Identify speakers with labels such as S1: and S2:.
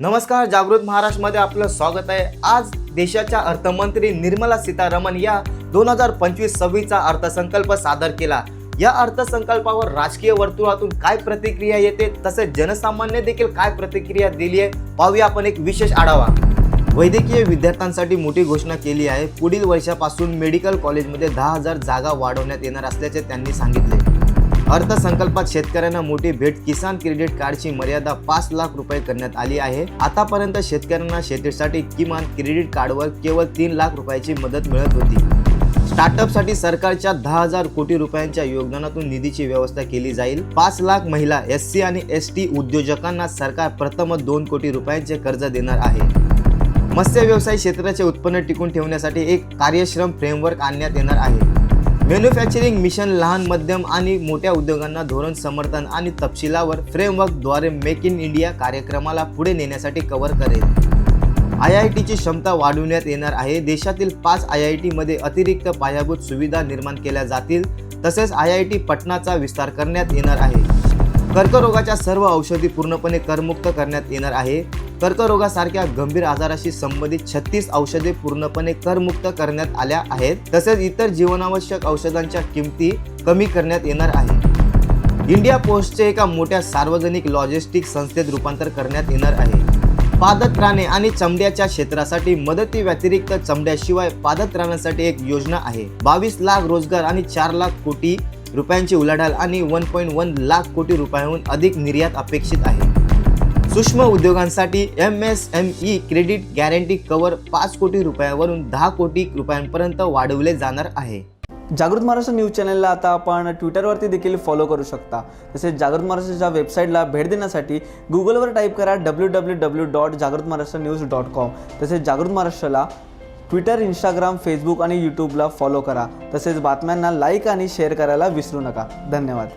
S1: नमस्कार जागृत महाराष्ट्रमध्ये आपलं स्वागत आहे. आज देशाच्या अर्थमंत्री निर्मला सीतारामन या दोन हजार पंचवीस सव्वीसचा अर्थसंकल्प सादर केला. या अर्थसंकल्पावर राजकीय वर्तुळातून काय प्रतिक्रिया येते तसेच जनसामान्य देखील काय प्रतिक्रिया दिली आहे पाहूया आपण एक विशेष आढावा. वैद्यकीय विद्यार्थ्यांसाठी मोठी घोषणा केली आहे. पुढील वर्षापासून मेडिकल कॉलेजमध्ये दहा हजार जागा वाढवण्यात येणार असल्याचे त्यांनी सांगितले. अर्थसंकल्पात शेतकऱ्यांना मोठी भेट किसान क्रेडिट कार्डची मर्यादा पाच लाख रुपये करण्यात आली आहे. आतापर्यंत शेतकऱ्यांना शेतीसाठी किमान क्रेडिट कार्डवर केवळ तीन लाख रुपयाची मदत मिळत होती. स्टार्टअपसाठी सरकारच्या दहा हजार कोटी रुपयांच्या योगदानातून निधीची व्यवस्था केली जाईल. पाच लाख महिला एस सी आणि एस टी उद्योजकांना सरकार प्रथमच दोन कोटी रुपयांचे कर्ज देणार आहे. मत्स्य व्यवसाय क्षेत्राचे उत्पन्न टिकून ठेवण्यासाठी एक कार्यश्रम फ्रेमवर्क आणण्यात येणार आहे. मॅन्युफॅक्चरिंग मिशन लहान मध्यम आणि मोठ्या उद्योगांना धोरण समर्थन आणि तपशिलावर फ्रेमवर्कद्वारे मेक इन इंडिया कार्यक्रमाला पुढे नेण्यासाठी कव्हर करेल. आय आय टीची क्षमता वाढवण्यात येणार आहे. देशातील पाच आय आय टीमध्ये अतिरिक्त पायाभूत सुविधा निर्माण केल्या जातील. तसेच आय आय टी पटनाचा विस्तार करण्यात येणार आहे. कर्करोगाच्या सर्व औषधी पूर्णपणे करमुक्त करण्यात येणार आहे. कर्करोगासारख्या गंभीर आजाराशी संबंधित छत्तीस औषधे पूर्णपणे करमुक्त करण्यात आल्या आहेत. तसेच इतर जीवनावश्यक औषधांच्या किमती कमी करण्यात येणार आहे. इंडिया पोस्टचे एका मोठ्या सार्वजनिक लॉजिस्टिक संस्थेत रूपांतर करण्यात येणार आहे. पादत्राणे आणि चमड्याच्या क्षेत्रासाठी मदती व्यतिरिक्त चमड्याशिवाय पादत्राणासाठी एक योजना आहे. बावीस लाख रोजगार आणि चार लाख कोटी रुपयांची उलाढाल आणि वन पॉईंट वन लाख कोटी रुपयांहून अधिक निर्यात अपेक्षित आहे. सूक्ष्म उद्योगांसाठी M S M E credit guarantee cover पाच कोटी रुपयावरून दहा कोटी रुपयांपर्यंत वाढवले जाणार आहे.
S2: जागृत महाराष्ट्र न्यूज चॅनलला आता आपण ट्विटरवरती देखील फॉलो करू शकता. तसेच जागृत महाराष्ट्राच्या वेबसाईटला भेट देण्यासाठी गुगलवर टाईप करा डब्ल्यू डब्ल्यू डब्ल्यू डॉट जागृत महाराष्ट्र न्यूज डॉट कॉम. तसेच जागृत महाराष्ट्राला ट्विटर इंस्टाग्राम फेसबुक आणि यूट्यूबला फॉलो करा. तसेच बातम्यांना लाईक आणि शेअर करायला विसरू नका. धन्यवाद.